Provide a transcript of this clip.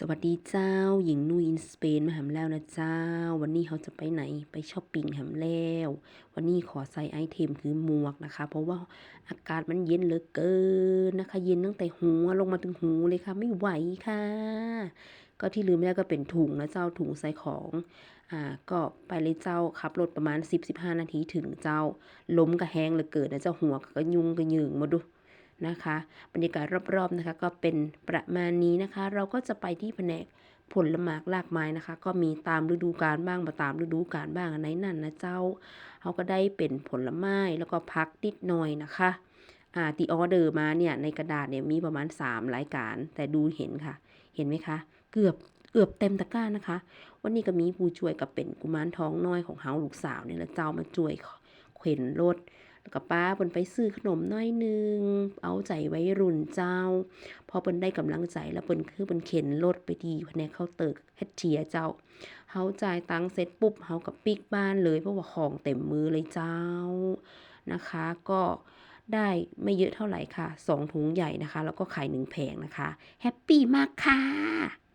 สวัสดีเจ้า หญิงนุยอินสเปนมาหำแล้วนะเจ้า วันนี้เขาจะไปไหนไปช้อปปิ้งหำแล้ว วันนี้ขอใส่ไอเทมคือหมวกนะคะ เพราะว่าอากาศมันเย็นเหลือเกินนะคะ เย็นตั้งแต่หัวลงมาถึงหูเลยค่ะ ไม่ไหวค่ะ ก็ที่ลืมไม่ได้ก็เป็นถุงนะเจ้าถุงใส่ของอ่าก็ไปเลยเจ้าขับรถประมาณ 10-15 นาทีถึงเจ้าล้มกระแหงเหลือเกินนะเจ้าหัวก็ยุงก็ยืงมาดู นะคะบรรยากาศรอบๆนะคะ ก็เป็นประมาณนี้นะคะ เราก็จะไปที่แผนกผลหมากลากไม้นะคะ ก็มีตามฤดูกาลบ้างมาตามฤดูกาลบ้างอันไหนนั่นนะเจ้าเขาก็ได้เป็นผลไม้แล้วก็พักนิดหน่อยนะคะอ่าตีออเดอร์มาเนี่ยในกระดาษเนี่ยมีประมาณ 3 รายการ แต่ดูเห็นค่ะ เห็นไหมคะ เกือบเกือบเต็มตะกร้านะคะ วันนี้ก็มีผู้ช่วยกับเป็นกุมารทองน้อยของเฮาลูกสาวเนี่ยแหละเจ้ามาช่วยเข็นรถ แล้วก็ป้าเปิ้นไปซื้อขนมน้อยนึง เอาใจไว้รุ่นเจ้า พอเปิ้นได้กำลังใจแล้วเปิ้นคือเปิ้นเข็นรถไปที่แผนกเคาน์เตอร์แคชเชียร์เจ้าเฮาจ่ายตังค์เสร็จปุ๊บเฮาก็ปิกบ้านเลยเพราะว่าของเต็มมือเลยเจ้านะคะ ก็ได้ไม่เยอะเท่าไหร่ค่ะสองถุงใหญ่นะคะ แล้วก็ขายหนึ่งแผงนะคะ แฮปปี้มากค่ะ